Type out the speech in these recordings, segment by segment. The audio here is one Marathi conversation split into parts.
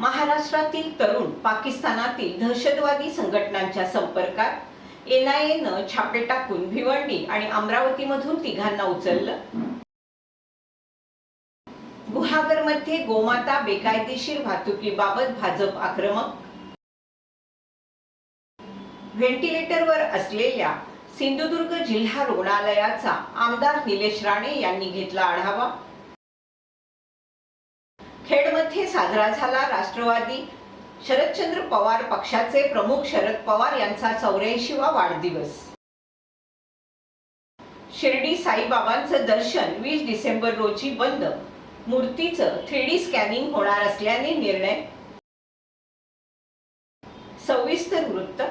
महाराष्ट्रातील तरुण पाकिस्तानातील दहशतवादी संघटनांच्या संपर्कात एन आय एनं छापे टाकून भिवंडी आणि अमरावतीमधून तिघांना उचललं. गुहागरमध्ये गोमाता बेकायदेशीर वाहतुकीबाबत भाजप आक्रमक. व्हेंटिलेटरवर असलेल्या सिंधुदुर्ग जिल्हा रुग्णालयाचा आमदार निलेश राणे यांनी घेतला आढावा. खेडमध्ये साजरा झाला राष्ट्रवादी. शरदचंद्र पवार पक्षाचे प्रमुख शरद पवार यांचा चौऱ्याऐंशीवा वाढदिवस. शिर्डी साईबाबांचं दर्शन वीस डिसेंबर रोजी बंद. मूर्तीचं थ्री डी स्कॅनिंग होणार असल्याने निर्णय. सविस्तर वृत्त.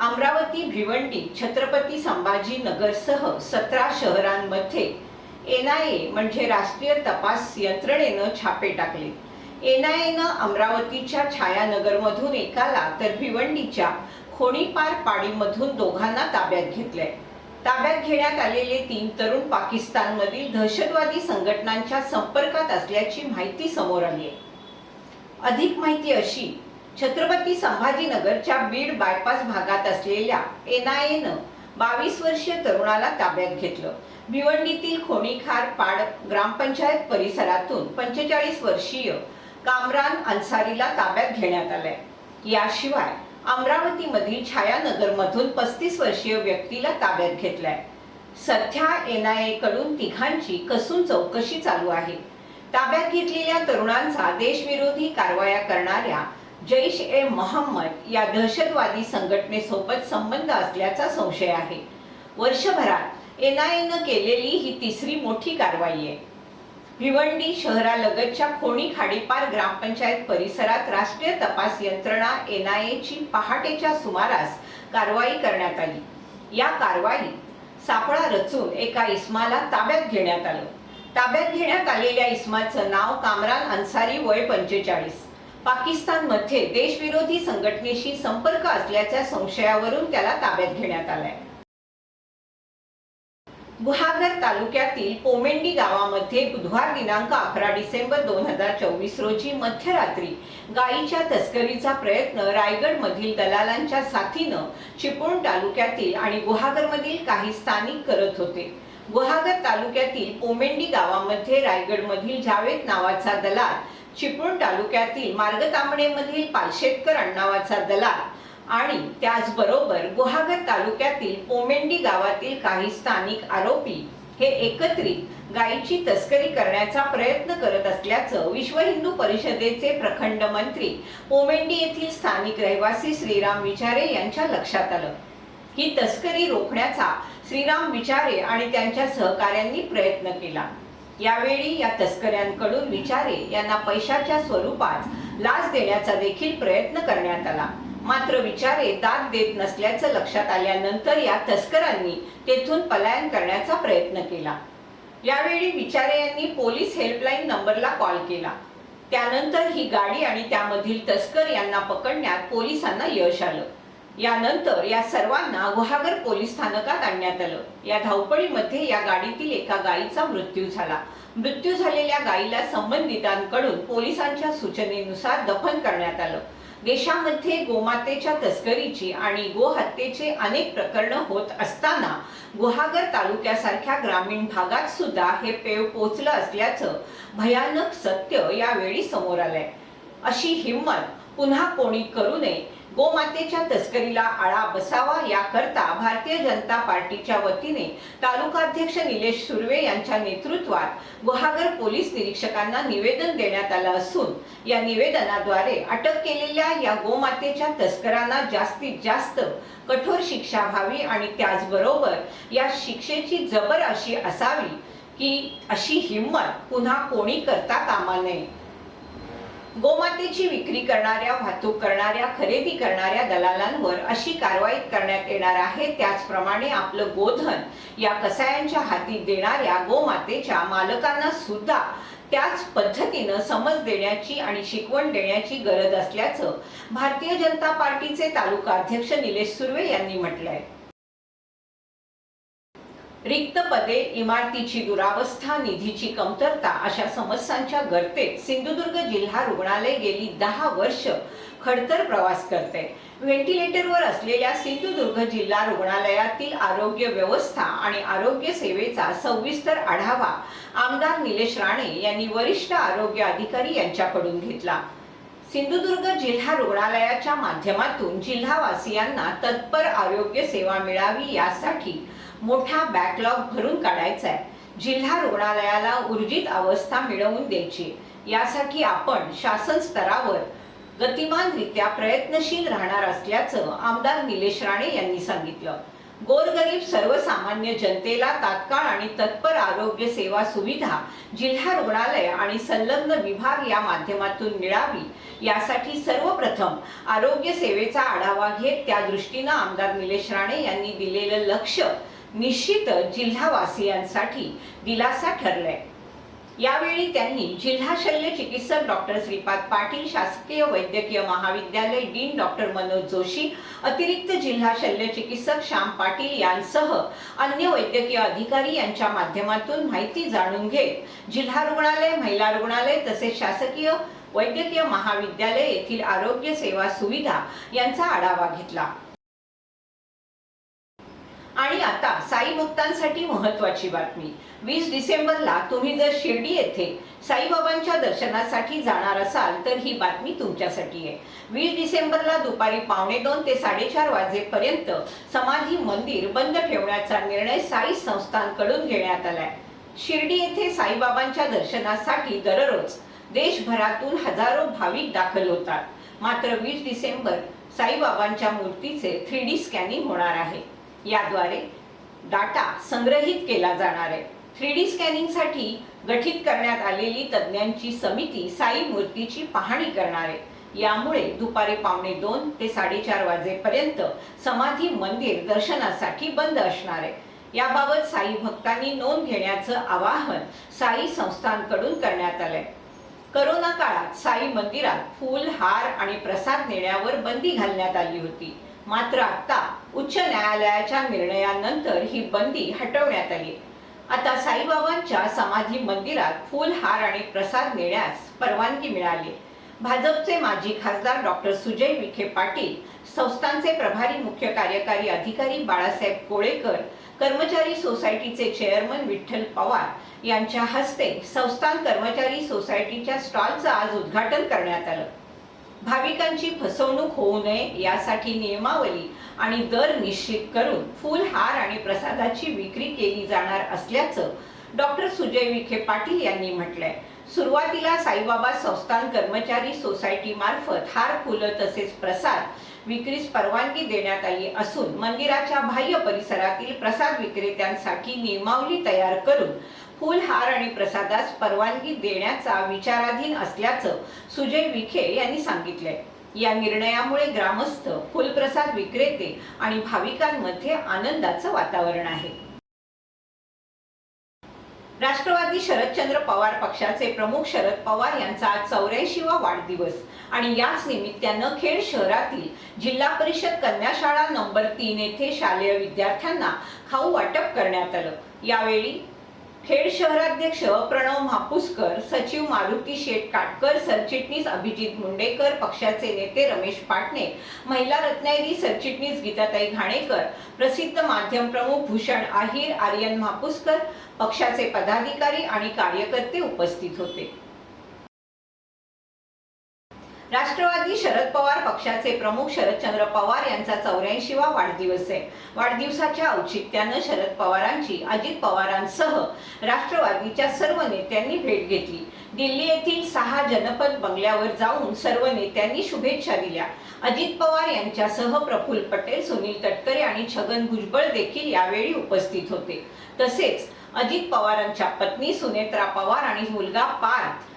अमरावती भिवंडी छत्रपती संभाजीनगरसह सतरा शहरांमध्ये एन आय ए म्हणजे राष्ट्रीय तपास यंत्रणेनं छापे टाकले. एन आय एनं अमरावतीच्या छायानगरमधून एकाला तर भिवंडीच्या खोणीपार पाडीमधून दोघांना ताब्यात घेतलंय. ताब्यात घेण्यात आलेले तीन तरुण पाकिस्तानमधील दहशतवादी संघटनांच्या संपर्कात असल्याची माहिती समोर आली आहे. अधिक माहिती अशी छत्रपती संभाजीनगरच्या बीड बायपास भागात असलेल्या एन आय एनं बावीस वर्षीय तरुणाला ताब्यात घेतलं. भिवंडीतील खोणीखार पाड ग्रामपंचायत परिसरातून पंचेचाळीस वर्षीय कामरान अन्सारीला ताब्यात घेण्यात आलंय. याशिवाय अमरावतीमधील छायानगरमधून पस्तीस वर्षीय व्यक्तीला ताब्यात घेतलाय. सध्या एनआयए कडून तिघांची कसून चौकशी चालू आहे. ताब्यात घेतलेल्या तरुणांचा देशविरोधी कारवाया करणाऱ्या जैश ए मोहम्मद या दहशतवादी संघटनेसोबत संबंध असल्याचा संशय आहे. वर्षभरात एनआयएनं केलेली ही तिसरी मोठी कारवाई आहे. भिवंडी शहरालगतच्या खोणी खाडीपार ग्रामपंचायत परिसरात राष्ट्रीय तपास यंत्रणा एनआयएची पहाटेच्या सुमारास कारवाई करण्यात आली. या कारवाईत सापळा रचून एका इस्माला ताब्यात घेण्यात आलं. ताब्यात घेण्यात आलेल्या इस्माचं नाव कामरान अन्सारी वय पंचेचाळीस. पाकिस्तानमध्ये देशविरोधी संघटनेशी संपर्क असल्याच्या संशयावरून त्याला ताब्यात घेण्यात आलाय. गुहागर तालुक्यातील पोमेंडी गावामध्ये बुधवार दिनांक अकरा डिसेंबर दोन हजार चोवीस रोजी मध्यरात्री गायीच्या तस्करीचा प्रयत्न रायगड मधील दलालांच्या साथीनं चिपळूण तालुक्यातील आणि गुहागरमधील काही स्थानिक करत होते. गुहागर तालुक्यातील पोमेंडी गावामध्ये रायगडमधील जावेद नावाचा दलाल चिपळूण तालुक्यातील मार्गतांबणेमधील पालशेतकर अण्णावाचा दलाल आणि त्याचबरोबर गुहागर तालुक्यातील पोमेंडी गावातील काही स्थानिक आरोपी हे एकत्रित गायीची तस्करी करण्याचा प्रयत्न करत असल्याचं विश्व हिंदू परिषदेचे प्रखंड मंत्री पोमेंडी येथील स्थानिक रहिवासी श्रीराम विचारे यांच्या लक्षात आलं. ही तस्करी रोखण्याचा श्रीराम विचारे आणि त्यांच्या सहकाऱ्यांनी प्रयत्न केला. यावेळी या तस्कऱ्यांकडून विचारे यांना पैशाच्या स्वरूपात लाच देण्याचा देखील प्रयत्न करण्यात आला. मात्र विचारे दाद देत नसल्याचं लक्षात आल्यानंतर या तस्करांनी तेथून पलायन करण्याचा प्रयत्न केला. यावेळी विचारे यांनी पोलीस हेल्पलाईन नंबरला कॉल केला. त्यानंतर ही गाडी आणि त्यामधील तस्कर यांना पकडण्यात पोलिसांना यश आलं. यानंतर या सर्वांना गुहागर पोलीस स्थानकात आणण्यात आलं. या धावपळीमध्ये या गाडीतील एका गायीचा मृत्यू झाला. मृत्यू झालेल्या गायीला संबंधितांकडून पोलिसांच्या सूचनेनुसार दफन करण्यात आलं. देशामध्ये गोमातेच्या तस्करीची आणि गोहत्येचे अनेक प्रकरण होत असताना गुहागर तालुक्यासारख्या ग्रामीण भागात सुद्धा हे पेव पोचलं असल्याचं भयानक सत्य यावेळी समोर आलंय. अशी हिंमत पुन्हा कोणी करू नये गोमातेच्या तस्करीला आळा बसावा याकरता भारतीय जनता पार्टीच्या वतीने तालुकाध्यक्ष निलेश सुर्वे यांच्या नेतृत्वात गुहागर पोलीस निरीक्षकांना निवेदन देण्यात आलं असून या निवेदनाद्वारे अटक केलेल्या या गोमातेच्या तस्करांना जास्तीत जास्त कठोर शिक्षा व्हावी आणि त्याचबरोबर या शिक्षेची जबर अशी असावी की अशी हिंमत पुन्हा कोणी करता कामा नये. गोमातेची विक्री करणाऱ्या वाहतूक करणाऱ्या खरेदी करणाऱ्या दलालांवर अशी कारवाई करण्यात येणार आहे. त्याचप्रमाणे आपलं गोधन या कसायांच्या हाती देणाऱ्या गोमातेच्या मालकांना सुद्धा त्याच पद्धतीनं समज देण्याची आणि शिकवण देण्याची गरज असल्याचं भारतीय जनता पार्टीचे तालुका अध्यक्ष निलेश सुर्वे यांनी म्हटलंय. रिक्त पदे इमारतीची दुरावस्था निधीची कमतरता अशा समस्यांच्या गर्तेत सिंधुदुर्ग जिल्हा रुग्णालय गेली दहा वर्ष खडतर प्रवास करते. व्हेंटिलेटरवर असलेल्या सिंधुदुर्ग जिल्हा रुग्णालयातील आरोग्य व्यवस्था आणि आरोग्य सेवेचा सविस्तर आढावा आमदार निलेश राणे यांनी वरिष्ठ आरोग्य अधिकारी यांच्याकडून घेतला. सिंधुदुर्ग जिल्हा रुग्णालयाच्या माध्यमातून जिल्हावासियांना तत्पर आरोग्य सेवा मिळावी यासाठी मोठा बॅकलॉग भरून काढायचा आहे जिल्हा रुग्णालयाला ऊर्जित अवस्था मिळवून द्यायची. यासाठी आपण शासन स्तरावर गतिमानरित्या प्रयत्नशील राहणार असल्याचं आमदार निलेश राणे यांनी सांगितलं. गोरगरीब सर्वसामान्य जनतेला तात्काळ आणि तत्पर आरोग्य सेवा सुविधा जिल्हा रुग्णालय आणि संलग्न विभाग या माध्यमातून मिळावी यासाठी सर्वप्रथम आरोग्य सेवेचा आढावा घेत त्या दृष्टीनं आमदार निलेश राणे यांनी दिलेलं लक्ष निश्चितच जिल्हावासियांसाठी दिलासा ठरलाय. यावेळी त्यांनी जिल्हा शल्य चिकित्सक डॉक्टर श्रीपाद पाटील शासकीय वैद्यकीय महाविद्यालय डीन डॉक्टर मनोज जोशी अतिरिक्त जिल्हा शल्य चिकित्सक श्याम पाटील यांसह अन्य वैद्यकीय अधिकारी यांच्या माध्यमातून माहिती जाणून घेत जिल्हा रुग्णालय महिला रुग्णालय तसेच शासकीय वैद्यकीय महाविद्यालय येथील आरोग्य सेवा सुविधा यांचा आढावा घेतला. आणि आता साई भक्तांसाठी महत्वाची बातमी. वीस डिसेंबरला तुम्ही जर शिर्डी येथे साईबाबांच्या दर्शनासाठी जाणार असाल तर ही बातमी तुमच्यासाठी आहे. वीस डिसेंबरला दुपारी पावणे दोन ते साडेचार वाजेपर्यंत समाधी मंदिर बंद ठेवण्याचा निर्णय साई संस्थांकडून घेण्यात आलाय. शिर्डी येथे साईबाबांच्या दर्शनासाठी दररोज देशभरातून हजारो भाविक दाखल होतात. मात्र वीस डिसेंबर साईबाबांच्या मूर्तीचे थ्री डी स्कॅनिंग होणार आहे. याद्वारे डाटा संग्रहित केला जाणार आहे. थ्री डी स्कॅनिंगसाठी गठीत करण्यात आलेली तज्ज्ञांची समिती साई मूर्तीची पाहणी करणार आहे. यामुळे दुपारी पावणे दोन ते साडेचार वाजेपर्यंत समाधी मंदिर दर्शनासाठी बंद असणार आहे. याबाबत साई भक्तांनी नोंद घेण्याचं आवाहन साई संस्थांकडून करण्यात आलंय. करोना काळात साई मंदिरात फूल हार आणि प्रसाद नेण्यावर बंदी घालण्यात आली होती. मात्र आता उच्च न्यायालयाच्या निर्णयानंतर ही बंदी हटवण्यात आली. आता साईबाबांच्या समाधी मंदिरात फूल हार आणि प्रसाद नेण्यास परवानगी मिळाली. भाजपचे माजी खासदार डॉक्टर सुजय विखे पाटील संस्थांचे प्रभारी मुख्य कार्यकारी अधिकारी बाळासाहेब कोळेकर कर्मचारी सोसायटीचे चेअरमन विठ्ठल पवार यांच्या हस्ते संस्थान कर्मचारी सोसायटीच्या स्टॉलचं आज उद्घाटन करण्यात आलं. भाविकांची फसवणूक होऊ नये यासाठी नियमावली आणि दर निश्चित करून फुल हार आणि प्रसादाची विक्री केली जाणार असल्याचं डॉक्टर सुजय विखे पाटील यांनी म्हटलंय. सुरुवातीला साईबाबा संस्थान कर्मचारी सोसायटी मार्फत हार फुलं तसेच प्रसाद विक्रीस परवानगी देण्यात आली असून मंदिराच्या बाह्य परिसरातील प्रसाद विक्रेत्यांसाठी नियमावली तयार करून फूल हार आणि प्रसादास परवानगी देण्याचा विचाराधीन असल्याचं सुजय विखे यांनी सांगितलंय. या निर्णयामुळे ग्रामस्थ फुलप्रसाद विक्रेते आणि भाविकांमध्ये आनंदाचं वातावरण आहे. राष्ट्रवादी शरदचंद्र पवार पक्षाचे प्रमुख शरद पवार यांचा आज चौऱ्याऐंशीवा वाढदिवस आणि याच निमित्तानं खेड शहरातील जिल्हा परिषद कन्या शाळा नंबर तीन येथे शालेय विद्यार्थ्यांना खाऊ वाटप करण्यात आलं. यावेळी खेड शहराध्यक्ष प्रणव म्हापुसकर सचिव मारुती शेठ काटकर सरचिटणीस अभिजित मुंडेकर पक्षाचे नेते रमेश पाटणे महिला रत्नागिरी सरचिटणीस गीताताई घाणेकर प्रसिद्ध माध्यम प्रमुख भूषण आहिर आर्यन म्हापुसकर पक्षाचे पदाधिकारी आणि कार्यकर्ते उपस्थित होते. राष्ट्रवादी शरद पवार पक्षाचे प्रमुख शरदचंद्र पवार यांचा चौऱ्याऐंशीवा वाढदिवस आहे. वाढदिवसाच्या औचित्यानं शरद पवारांची अजित पवारांसह राष्ट्रवादीच्या सर्व नेत्यांनी भेट घेतली. दिल्ली येथील सहा जनपद बंगल्यावर जाऊन सर्व नेत्यांनी शुभेच्छा दिल्या. अजित पवार यांच्यासह प्रफुल्ल पटेल सुनील तटकरे आणि छगन भुजबळ देखील यावेळी उपस्थित होते. तसेच अजित पवारांच्या पत्नी सुनेत्रा पवार आणि मुलगा पार्थ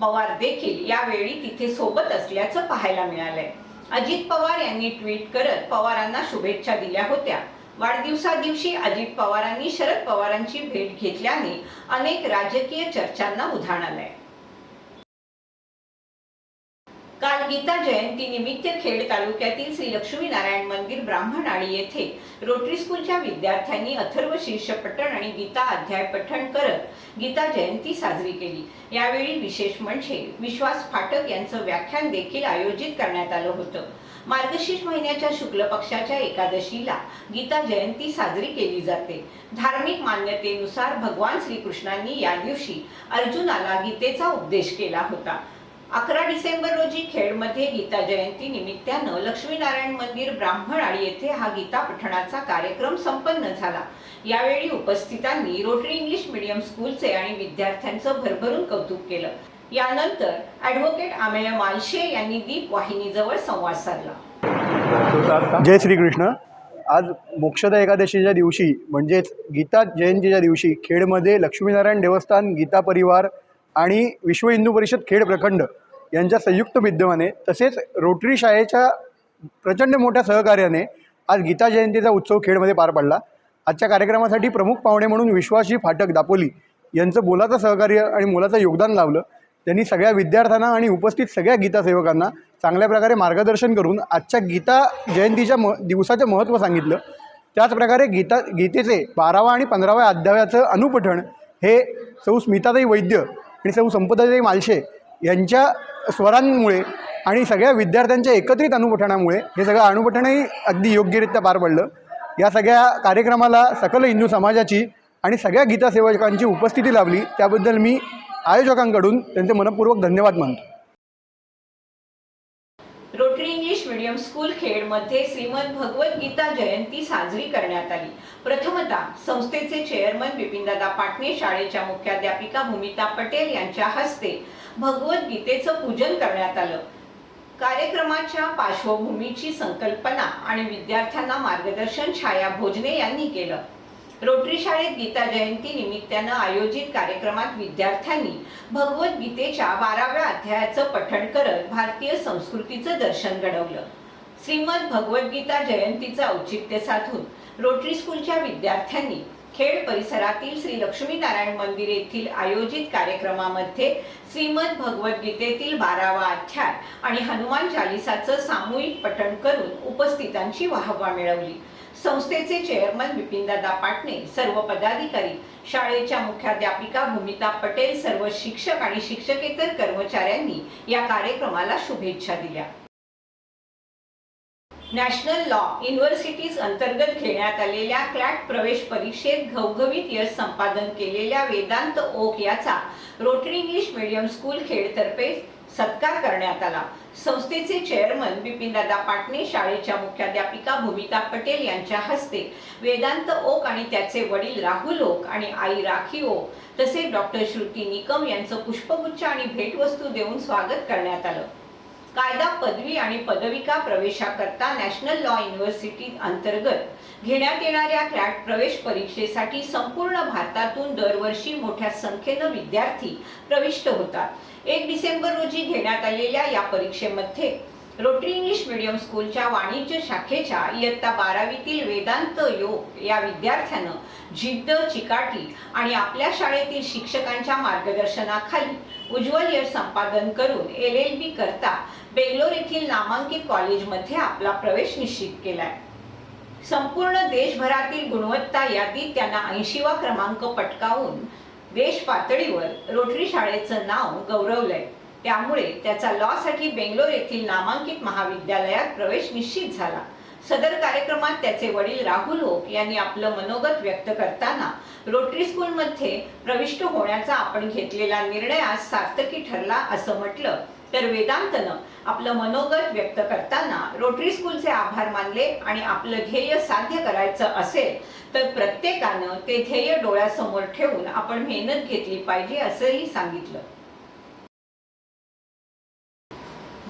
पवार देखील यावेळी तिथे सोबत असल्याचं पाहायला मिळालंय. अजित पवार यांनी ट्विट करत पवारांना शुभेच्छा दिल्या होत्या. वाढदिवसादिवशी अजित पवारांनी शरद पवारांची भेट घेतल्याने अनेक राजकीय चर्चांना उधाण आलंय. गीता जयंती निमित्त खेड तालुक्यातील श्री लक्ष्मीनारायण मंदिर ब्राह्मणआळी येथे रोटरी स्कूलच्या विद्यार्थ्यांनी अथर्व शीर्ष पठण आणि गीता अध्याय पठण करत गीता जयंती साजरी केली. यावेळी विशेष म्हणजे विश्वास फाटक यांचं व्याख्यान देखील आयोजित करण्यात आलं होतं. मार्गशीर्ष महिन्याच्या शुक्ल पक्षाच्या एकादशीला गीता जयंती साजरी केली जाते. धार्मिक मान्यतेनुसार भगवान श्रीकृष्णांनी या दिवशी अर्जुनाला गीतेचा उपदेश केला होता. अकरा डिसेंबर रोजी खेडमध्ये गीता जयंती निमित्तानं लक्ष्मीनारायण मंदिर ब्राह्मण आळी येथे हा गीता पठणाचा कार्यक्रम संपन्न झाला. यावेळी उपस्थितांनी रोटरी इंग्लिश मीडियम स्कूलचे आणि विद्यार्थ्यांचं भरभरून कौतुक केलं. यानंतर ॲडव्होकेट आमेय मालशे यांनी दीप वाहिनीजवळ संवाद साधला. जय श्रीकृष्ण. आज मोक्षदा एकादशीच्या दिवशी म्हणजेच गीता जयंतीच्या दिवशी खेडमध्ये लक्ष्मीनारायण देवस्थान गीता परिवार आणि विश्व हिंदू परिषद खेड प्रखंड यांच्या संयुक्त विद्यमाने तसेच रोटरी शाळेच्या प्रचंड मोठ्या सहकार्याने आज गीता जयंतीचा उत्सव खेडमध्ये पार पडला. आजच्या कार्यक्रमासाठी प्रमुख पाहुणे म्हणून विश्वाशी फाटक दापोली यांचं बोलाचं सहकार्य आणि मोलाचं योगदान लावलं. त्यांनी सगळ्या विद्यार्थ्यांना आणि उपस्थित सगळ्या गीतासेवकांना चांगल्या प्रकारे मार्गदर्शन करून आजच्या गीता जयंतीच्या म दिवसाचं महत्त्व सांगितलं. त्याचप्रकारे गीता गीतेचे बारावा आणि पंधराव्या अध्यायाचं अनुपठण हे सौ स्मिताताई वैद्य आणि सौ संपदाताई मालशे यांच्या स्वरांमुळे आणि सगळ्या विद्यार्थ्यांच्या एकत्रित अनुपठणामुळे हे सगळं अनुपठणही अगदी योग्यरित्या पार पडलं. या सगळ्या कार्यक्रमाला सकल हिंदू समाजाची आणि सगळ्या गीतासेवकांची उपस्थिती लाभली. त्याबद्दल मी आयोजकांकडून त्यांचे मनपूर्वक धन्यवाद मानतो. रोटरी इंग्लिश मीडियम स्कूल खेडमध्ये श्रीमद भगवत गीता जयंती साजरी करण्यात आली. प्रथमतः संस्थेचे चेअरमन बिपिनदादा पाटणे शाळेच्या मुख्याध्यापिका भूमिता पटेल यांच्या हस्ते भगवत गीतेचं पूजन करण्यात आलं. कार्यक्रमाच्या पार्श्वभूमीची संकल्पना आणि विद्यार्थ्यांना मार्गदर्शन छाया भोजने यांनी केलं. रोटरी शाळेत गीता जयंती निमित्तानं आयोजित कार्यक्रमात विद्यार्थ्यांनी भगवद्गीतेच्या बाराव्या अध्यायाचं पठण करत भारतीय संस्कृतीचं दर्शन घडवलं. श्रीमद भगवद्गीता जयंतीचं औचित्य साधून रोटरी स्कूलच्या विद्यार्थ्यांनी खेड परिसरातील श्री लक्ष्मीनारायण मंदिर येथील आयोजित कार्यक्रमामध्ये श्रीमद भगवद्गीतेतील बारावा अध्याय आणि हनुमान चालिसाचं सामूहिक पठण करून उपस्थितांची वाहवा मिळवली. संस्थेचे चेअरमन बिपिनदादा पाटणे सर्व पदाधिकारी शाळेच्या मुख्याध्यापिका भूमिता पटेल सर्व शिक्षक आणि शिक्षकेतर कर्मचाऱ्यांनी या कार्यक्रमाला शुभेच्छा दिल्या. नॅशनल लॉ युनिव्हर्सिटीज अंतर्गत घेण्यात आलेल्या क्लॅट प्रवेश परीक्षेत घवघवीत यश संपादन केलेल्या वेदांत ओक याचा रोटरी इंग्लिश मीडियम स्कूल खेडतर्फे सत्कार करण्यात आला. संस्थेचे चेअरमन बिपिन दादा पाटणे शाळेच्या मुख्याध्यापिका भूमिता पटेल यांच्या हस्ते वेदांत ओक आणि त्याचे वडील राहुल ओक आणि आई राखी ओक तसेच डॉक्टर श्रुती निकम यांचं पुष्पगुच्छ आणि भेटवस्तू देऊन स्वागत करण्यात आलं. कायदा पदवी आणि पदविका प्रवेशाकरता नॅशनल लॉ युनिव्हर्सिटी अंतर्गत घेण्यात येणाऱ्या क्रॅट प्रवेश परीक्षेसाठी संपूर्ण भारतातून दरवर्षी मोठ्या संख्येनं विद्यार्थी प्रविष्ट होतात. एक डिसेंबर रोजी घेण्यात आलेल्या या परीक्षेमध्ये रोटरी इंग्लिश मीडियम स्कूलच्या वाणिज्य शाखेच्या इयत्ता बारावीतील वेदांत योग या विद्यार्थ्यानं जिद्द चिकाटी आणि आपल्या शाळेतील शिक्षकांच्या मार्गदर्शनाखाली उज्ज्वल यश संपादन करून एल एल बी करता बेंगलोर येथील नामांकित कॉलेजमध्ये आपला प्रवेश निश्चित केलाय. संपूर्ण देशभरातील गुणवत्ता यादीत त्यांना ऐंशीवा क्रमांक पटकावून देश पातळीवर रोटरी शाळेचं नाव गौरवलंय. त्यामुळे त्याचा लॉसाठी बेंगलोर येथील नामांकित महाविद्यालयात प्रवेश निश्चित झाला. सदर कार्यक्रमात त्याचे वडील राहुल ओक यांनी आपलं मनोगत व्यक्त करताना रोटरी स्कूलमध्ये प्रविष्ट होण्याचा आपण घेतलेला निर्णय आज सार्थकी ठरला असं म्हटलं. तर वेदांतनं आपलं मनोगत व्यक्त करताना रोटरी स्कूलचे आभार मानले आणि आपलं ध्येय साध्य करायचं असेल तर प्रत्येकानं ते ध्येय डोळ्यासमोर ठेवून आपण मेहनत घेतली पाहिजे असंही सांगितलं.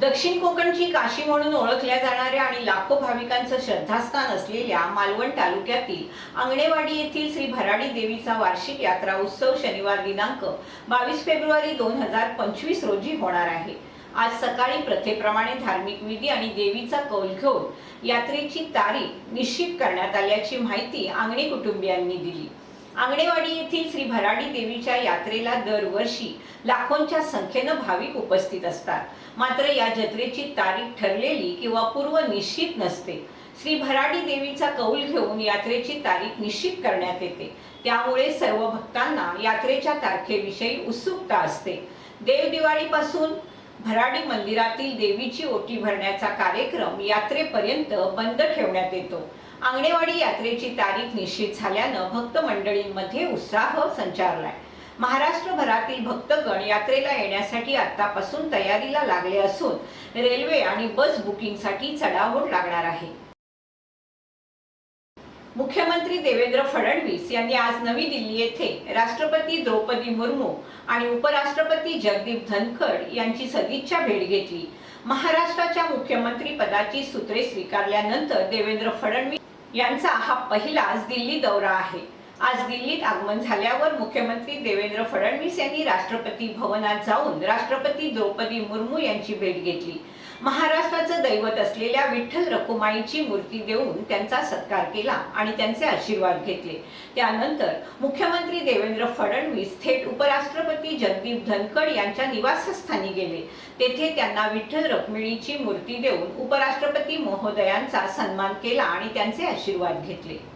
दक्षिण कोकणची काशी म्हणून ओळखल्या जाणाऱ्या आणि लाखो भाविकांचं श्रद्धास्थान असलेल्या मालवण तालुक्यातील आंगणेवाडी येथील श्री भराडी देवीचा वार्षिक यात्रा उत्सव शनिवार दिनांक बावीस फेब्रुवारी दोन हजार पंचवीस रोजी होणार आहे. आज सकाळी प्रथेप्रमाणे धार्मिक विधी आणि देवीचा कौल घेऊन यात्रेची तारीख निश्चित करण्यात आल्याची माहिती आंगणे कुटुंबियांनी दिली. आंगणेवाडी येथील श्री भराडी देवीच्या यात्रेला दरवर्षी लाखोंच्या संख्येनं भाविक उपस्थित असतात. मात्र या जत्रेची तारीख ठरलेली किंवा पूर्व निश्चित नसते. श्री भराडी देवीचा कौल घेऊन यात्रेची तारीख निश्चित करण्यात येते. त्यामुळे सर्व भक्तांना यात्रेच्या तारखेविषयी उत्सुकता असते. देव दिवाळीपासून भराडी मंदिरातील देवीची ओटी भरण्याचा कार्यक्रम यात्रेपर्यंत बंद ठेवण्यात येतो. आंगणेवाडी यात्रेची तारीख निश्चित झाल्यानं भक्त मंडळींमध्ये उत्साह संचारलाय. महाराष्ट्रभरातील भक्तगण यात्रेला येण्यासाठी आतापासून तयारीला लागले असून रेल्वे आणि बस बुकिंगसाठी चढाओढ लागणार आहे. मुख्यमंत्री देवेंद्र फडणवीस यांनी आज नवी दिल्ली येथे राष्ट्रपती द्रौपदी मुर्मू आणि उपराष्ट्रपती जगदीप धनखड यांची सदिच्छा भेट घेतली. महाराष्ट्राच्या मुख्यमंत्री पदाची सूत्रे स्वीकारल्यानंतर देवेंद्र फडणवीस यांचा हा पहिलाच दिल्ली दौरा आहे. आज दिल्लीत आगमन झाल्यावर मुख्यमंत्री देवेंद्र फडणवीस यांनी राष्ट्रपती भवनात जाऊन राष्ट्रपती द्रौपदी मुर्मू यांची भेट घेतली. महाराष्ट्राचं दैवत असलेल्या विठ्ठल रखुमाईची मूर्ती देऊन त्यांचा सत्कार केला आणि त्यांचे आशीर्वाद घेतले. त्यानंतर मुख्यमंत्री देवेंद्र फडणवीस थेट उपराष्ट्रपती जगदीप धनखड यांच्या निवासस्थानी गेले. तेथे त्यांना विठ्ठल रखुमाईची मूर्ती देऊन उपराष्ट्रपती महोदयांचा सन्मान केला आणि त्यांचे आशीर्वाद घेतले.